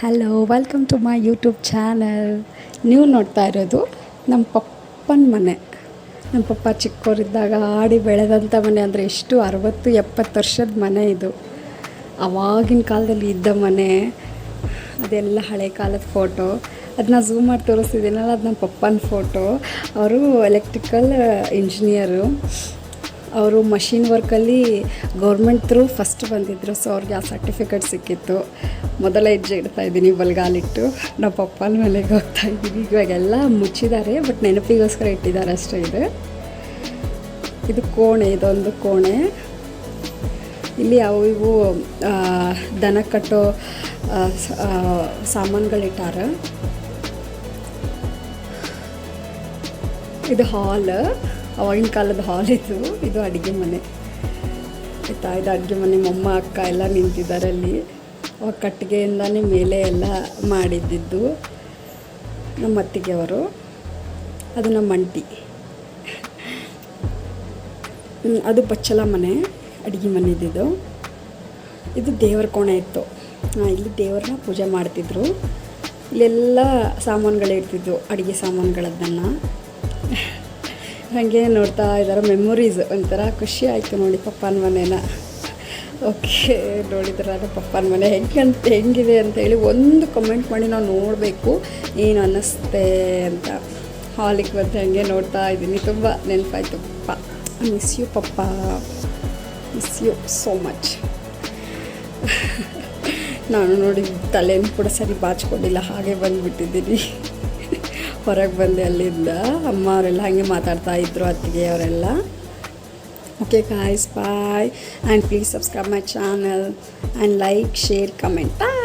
Hello welcome to my YouTube channel ನೀವು ನೋಡ್ತಾ ಇರೋದು ನಮ್ಮ ಪಪ್ಪನ ಮನೆ. ನಮ್ಮ ಪಪ್ಪ ಚಿಕ್ಕವರಿದ್ದಾಗ ಆಡಿ ಬೆಳೆದಂಥ ಮನೆ ಅಂದರೆ ಎಷ್ಟು ಅರವತ್ತು, ಎಪ್ಪತ್ತು ವರ್ಷದ ಮನೆ ಇದು. ಆವಾಗಿನ ಕಾಲದಲ್ಲಿ ಇದ್ದ ಮನೆ. ಅದೆಲ್ಲ ಹಳೆ ಕಾಲದ ಫೋಟೋ ಅದನ್ನ ಝೂಮ್ ಮಾಡಿ ತೋರಿಸ್ತಿದ್ದೀನಲ್ಲ, ಅದು ನಮ್ಮ ಪಪ್ಪನ ಫೋಟೋ ಅವರು ಎಲೆಕ್ಟ್ರಿಕಲ್ ಇಂಜಿನಿಯರು ಅವರು ಮಷಿನ್ ವರ್ಕಲ್ಲಿ ಗೌರ್ಮೆಂಟ್ ಥ್ರೂ ಫಸ್ಟ್ ಬಂದಿದ್ದರು ಸೊ ಅವ್ರಿಗೆ ಆ ಸರ್ಟಿಫಿಕೇಟ್ ಸಿಕ್ಕಿತ್ತು. ಮೊದಲ ಹೆಜ್ಜೆ ಇಡ್ತಾ ಇದ್ದೀನಿ ಬಲಗಾಲಿಟ್ಟು. ನಮ್ಮ ಪಪ್ಪನ ಮನೆಗೆ ಹೋಗ್ತಾ ಇದ್ದೀನಿ. ಇವಾಗೆಲ್ಲ ಮುಚ್ಚಿದ್ದಾರೆ, ಬಟ್ ನೆನಪಿಗೋಸ್ಕರ ಇಟ್ಟಿದ್ದಾರೆ ಅಷ್ಟೇ ಇದು. ಇದು ಕೋಣೆ, ಇದೊಂದು ಕೋಣೆ. ಇಲ್ಲಿ ಅವು ಇವು ದನ ಕಟ್ಟೋ ಸಾಮಾನುಗಳಿಟ್ಟಾರ. ಇದು ಹಾಲ್. ಅವಾಗಿನ ಕಾಲದ ಹಾಲ್ ಇದು. ಇದು ಅಡುಗೆ ಮನೆ. ಆಯಿತಾ? ಇದು ಅಡುಗೆ ಮನೆ. ಮೊಮ್ಮ, ಅಕ್ಕ ಎಲ್ಲ ನಿಂತಿದ್ದಾರೆ ಅಲ್ಲಿ. ಅವಾಗ ಕಟ್ಟಿಗೆಯಿಂದಾನೇ ಮೇಲೆ ಎಲ್ಲ ಮಾಡಿದ್ದಿದ್ದು ನಮ್ಮ ಅತ್ತಿಗೆಯವರು ಅದು ನಮ್ಮ ಅಂಟಿ ಅದು ಪಚ್ಚಲ ಮನೆ, ಅಡುಗೆ ಮನೆದಿದ್ದು ಇದು. ದೇವರ ಕೋಣೆ ಇತ್ತು. ಇಲ್ಲಿ ದೇವ್ರನ್ನ ಪೂಜೆ ಮಾಡ್ತಿದ್ರು. ಇಲ್ಲೆಲ್ಲ ಸಾಮಾನುಗಳಿರ್ತಿದ್ವು ಅಡುಗೆ ಸಾಮಾನುಗಳದ್ದನ್ನು. ಹಾಗೆ ನೋಡ್ತಾ ಇದ್ದಾರೆ ಮೆಮೊರೀಸ್ ಒಂಥರ ಖುಷಿ ಆಯಿತು ನೋಡಿ ಪಪ್ಪನ ಮನೇನ. ಓಕೆ ನೋಡಿದ್ರಲ್ಲ ಪಪ್ಪನ ಮನೆ ಹೆಂಗಂತ ಹೆಂಗಿದೆ ಅಂತೇಳಿ ಒಂದು ಕಮೆಂಟ್ ಮಾಡಿ ನಾವು ನೋಡಬೇಕು ಏನು ಅನ್ನಿಸ್ತೆ ಅಂತ. ಹಾಲಿಗೆ ಬಂದು ಹಾಗೆ ನೋಡ್ತಾ ಇದ್ದೀನಿ. ತುಂಬ ನೆನಪಾಯಿತು ಪಪ್ಪ. ಮಿಸ್ ಯು ಪಪ್ಪ. ಮಿಸ್ ಯು ಸೋ ಮಚ್ ನಾನು ನೋಡಿ ತಲೆಯನ್ನು ಕೂಡ ಸರಿ ಬಾಚ್ಕೊಂಡಿಲ್ಲ, ಹಾಗೆ ಬಂದುಬಿಟ್ಟಿದ್ದೀನಿ. ಹೊರಗೆ ಬಂದೆ ಅಲ್ಲಿಂದ. ಅಮ್ಮ ಅವರೆಲ್ಲ ಹಾಗೆ ಮಾತಾಡ್ತಾ ಇದ್ರು ಅತ್ತಿಗೆ ಅವರೆಲ್ಲ. Okay guys bye and please subscribe my channel and like share comment bye